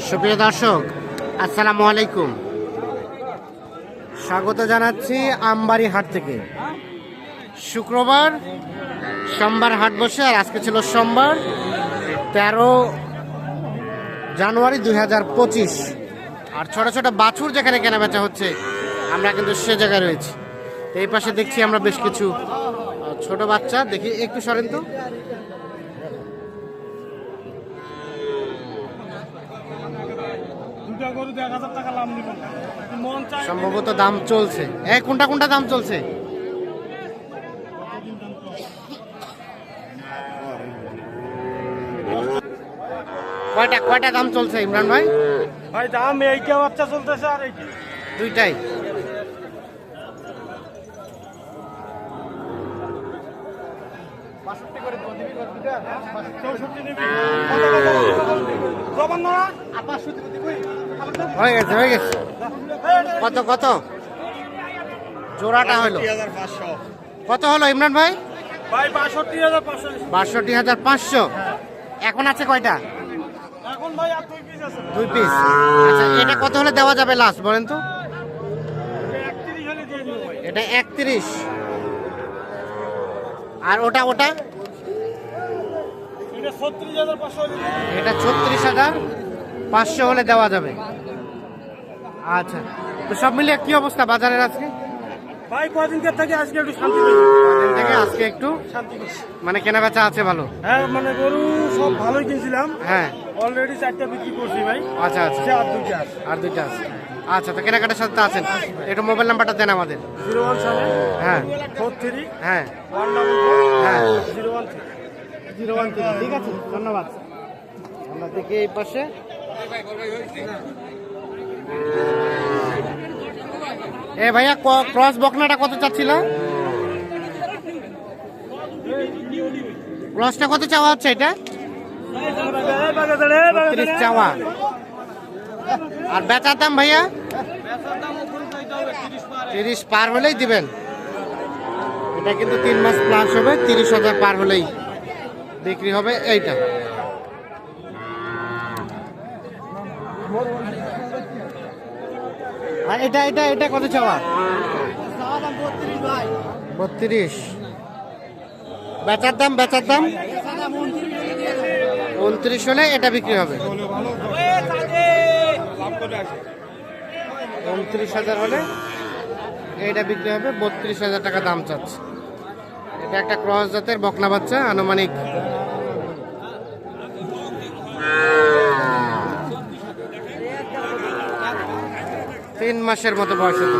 সুপ্রিয় দর্শক, আসসালামু আলাইকুম। স্বাগত জানাচ্ছি আমবাড়ি হাট থেকে। শুক্রবার, সোমবার হাট বসে, আর আজকে ছিল সোমবার, তেরো জানুয়ারি দুই হাজার পঁচিশ। আর ছোট ছোট বাছুর যেখানে কেনাবেচা হচ্ছে, আমরা কিন্তু সে জায়গায় রয়েছি। এই পাশে দেখছি আমরা বেশ কিছু ছোট বাচ্চা। দেখি, একটু সরেন তো। দুটা গরু এক হাজার টাকা লাভ দিব মন চাই সম্ভবত দাম চলছে। এ কোনটা কোনটা দাম চলছে? কয়টা কয়টা দাম চলছে ইমরান ভাই? ভাই দাম এইটা বাচ্চা চলতেছে আর এইটা। দুইটাই। চৌষট্টি নিবি জবান না? হয়ে গেছে হয়ে গেছে। কত কত? জোড়াটা হলো। কত হলো ইমরান ভাই? বাষট্টি হাজার পাঁচশো। এখন আছে কয়টা? দুই পিস আচ্ছা এটা কত হলে দেওয়া যাবে লাস্ট বলেন তো? এটা একত্রিশ। আর ওটা ওটা? এটা ছত্রিশ হাজার। পাঁচশো হলে দেওয়া যাবে। আচ্ছা তো সব মিলিয়ে কি অবস্থা বাজারের আজকে? ভাই থেকে আজকে একটু শান্তি কদিন থেকে আজকে একটু শান্তি মানে কেনা বেচা আছে ভালো? হ্যাঁ মানে গরু সব ভালোই কিনছিলাম। হ্যাঁ। অলরেডি চারটা বিক্রি করছি ভাই। আচ্ছা আচ্ছা। আর দুইটা আছে। আর দুইটা আছে। আচ্ছা তো কেনাকাটার সাথে তো আছেন। একটু মোবাইল নাম্বারটা দেন আমাদের। জিরো ওয়ান সেভেন হ্যাঁ। ফোর থ্রি হ্যাঁ। ওয়ান ডাবল ফোর হ্যাঁ। Zero one three. Zero one three. ঠিক আছে ধন্যবাদ। আমরা দেখি এই পাশে। এ ভাইয়া ক্রস বকনাটা কত চাচ্ছিল? ক্রসটা কত চাওয়া হচ্ছে এটা? তিরিশ চাওয়া। আর বেচার দাম ভাইয়া? তিরিশ পার হলেই দিবেন। এটা কিন্তু তিন মাস প্লাস হবে, তিরিশ হাজার পার হলেই বিক্রি হবে এইটা। আর এটা এটা এটা কত চাওয়া? বত্রিশ। বেচার দাম বেচার দাম? উনত্রিশ হলে এটা বিক্রি হবে। উনত্রিশ হাজার হলে এটা বিক্রি হবে। বত্রিশ হাজার টাকা দাম চাচ্ছে। এটা একটা ক্রস জাতের বকনা বাচ্চা, আনুমানিক তিন মাসের মতো বয়স হতে।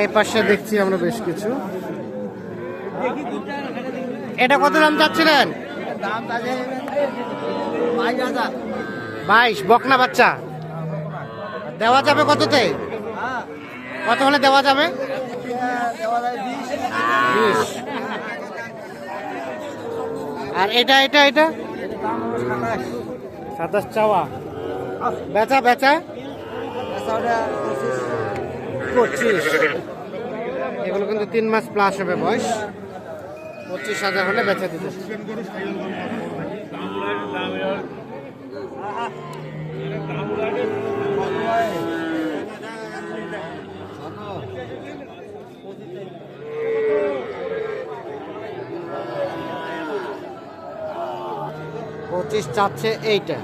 এই পাশে দেখছি আমরা বেশ কিছু। এটা কত দাম চাচ্ছিলেন? বাইশ, বকনা বাচ্চা। দেওয়া যাবে কততে? কত হলে দেওয়া যাবে? আর এটা এটা এটা? সাতাশ চাওয়া। বেচা বেচা? পঁচিশ। এগুলো কিন্তু তিন মাস প্লাস হবে বয়স। পঁচিশ হাজার হলে বেচা দিতে। পঁচিশ চাচ্ছে এইটা।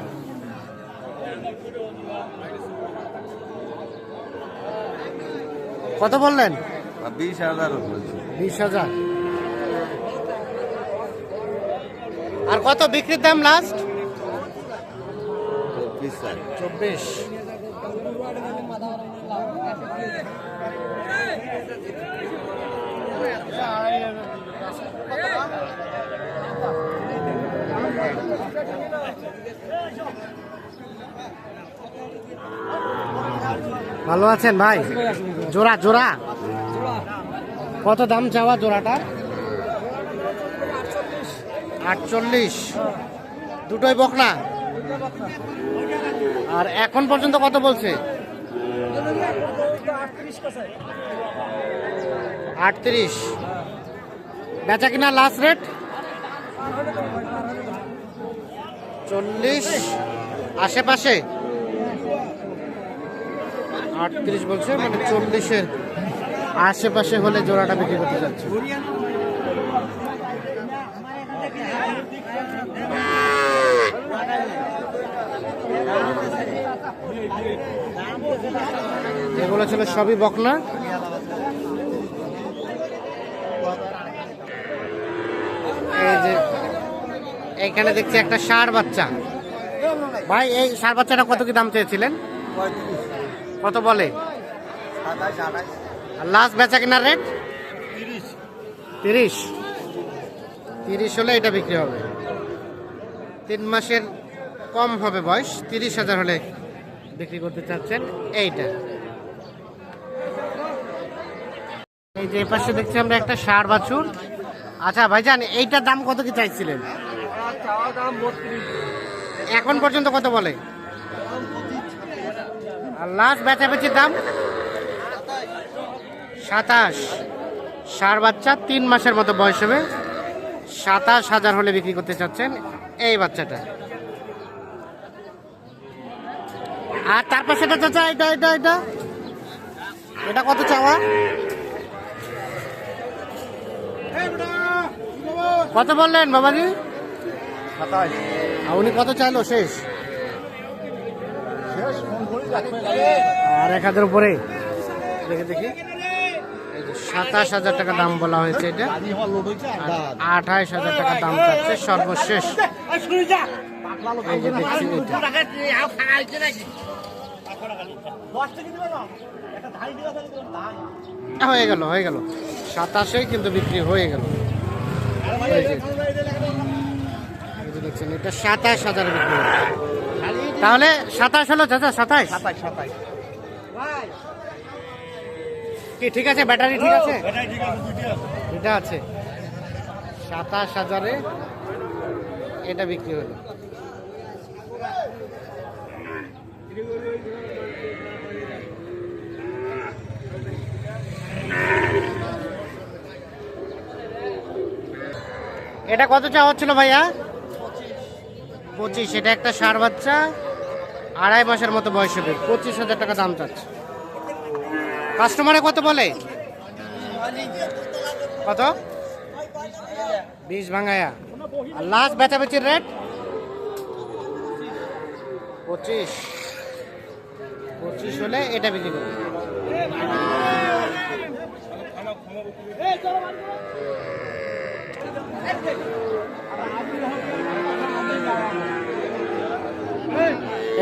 কত বললেন? বিশ হাজার বিশ হাজার। আর কত বিক্রির দাম লাস্ট বিশ হাজার। চব্বিশ। ভালো আছেন ভাই? জোড়া জোড়া। কত দাম চাওয়া জোড়াটার আটচল্লিশ। দুটোই বকনা? আর এখন পর্যন্ত কত বলছে? আটত্রিশ। বেচা কিনা লাস্ট রেট চল্লিশ। আশেপাশে? আটত্রিশ বলছে মানে চল্লিশের আশেপাশে হলে জোড়াটা বিক্রি করতে যাচ্ছে। এগুলো ছিল সবই বকনা। এই যে এইখানে দেখছি একটা ষাঁড় বাচ্চা। ভাই, এই ষাঁড় বাচ্চাটা কত কি দাম চেয়েছিলেন? কত বলে? লাস্ট বেচা কিনার রেট তিরিশ। তিরিশ। হলে এটা বিক্রি হবে। তিন মাসের কম হবে বয়স তিরিশ হাজার হলে বিক্রি করতে চাচ্ছেন এইটা। এই যে পাশে দেখছি আমরা একটা ষাঁড় বাছুর। আচ্ছা ভাইজান এইটার দাম কত কি চাইছিলেন? এখন পর্যন্ত কত বলে? আর লাস্ট বেচাবেচির দাম সাতাশ। ষাঁড় বাচ্চা তিন মাসের মতো বয়স হবে। সাতাশ হাজার হলে বিক্রি করতে চাচ্ছেন এই বাচ্চাটা। আর তার পাশে এটা চাচা এটা এটা এটা। এটা কত চাওয়া? কত বললেন বাবাজি? সাতাশ। উনি কত চাইলো শেষ? আর এক হাজার উপরে। দেখে দেখি। সাতাশ হাজার টাকা দাম বলা হয়েছে এটা। আর আঠাইশ হাজার টাকা দাম চাচ্ছে সর্বশেষ। এই যে দেখছি এটা। হয়ে গেল হয়ে গেল। সাতাশেই কিন্তু বিক্রি হয়ে গেল। দেখছেন, এটা সাতাশ হাজার বিক্রি। তাহলে সাতাশ হলো চাচা সাতাশ? সাতাশ সাতাশ। কি ঠিক আছে? ব্যাটারি ঠিক আছে? এটাই ঠিক আছে দুটি আছে। এটা আছে। সাতাশ হাজারে এটা বিক্রি হলো। এটা কত চাওয়া হচ্ছিল ভাইয়া? পঁচিশ এটা একটা সার বাচ্চা। আড়াই মাসের মতো বয়স হবে। পঁচিশ হাজার টাকা দাম চাচ্ছে। কাস্টমারে কত বলে? কত? বিশ ভাঙায়া। আর লাস্ট বেচাবেচির রেট পঁচিশ। পঁচিশ হলে এটা বিক্রি করবে।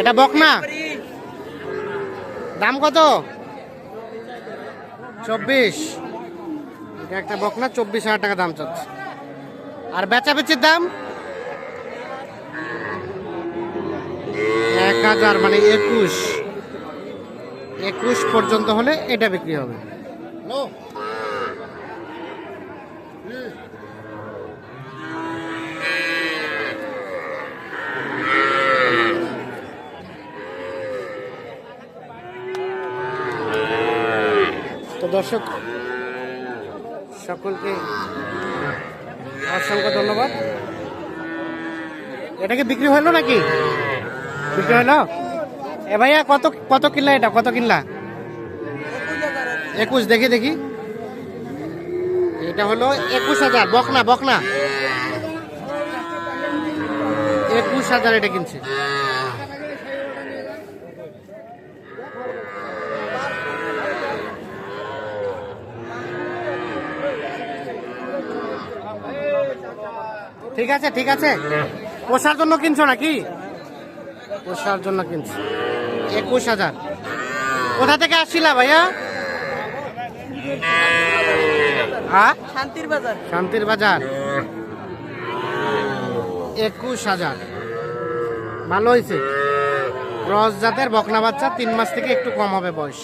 এটা বকনা। দাম কত? চব্বিশ। এটা একটা বকনা, চব্বিশ হাজার টাকা দাম চাচ্ছে। আর বেচাবেচির দাম? এক হাজার মানে একুশ। একুশ পর্যন্ত হলে এটা বিক্রি হবে। দর্শক, সকলকে অসংখ্য ধন্যবাদ। এটা কি বিক্রি হলো নাকি? বিক্রি হলো? এ ভাইয়া, কত কত কিনলা এটা? কত কিনলা? একুশ, দেখি দেখি। এটা হলো একুশ হাজার, বকনা বকনা। একুশ হাজার এটা কিনছে। ঠিক আছে ঠিক আছে। পোষার জন্য কিনছো নাকি? পোষার জন্য কিনছো। একুশ হাজার। কোথা থেকে আসছিলা ভাইয়া? হ্যাঁ? শান্তির বাজার। শান্তির বাজার। একুশ হাজার। ভালো হয়েছে ক্রস জাতের বকনা বাচ্চা তিন মাস থেকে একটু কম হবে বয়স।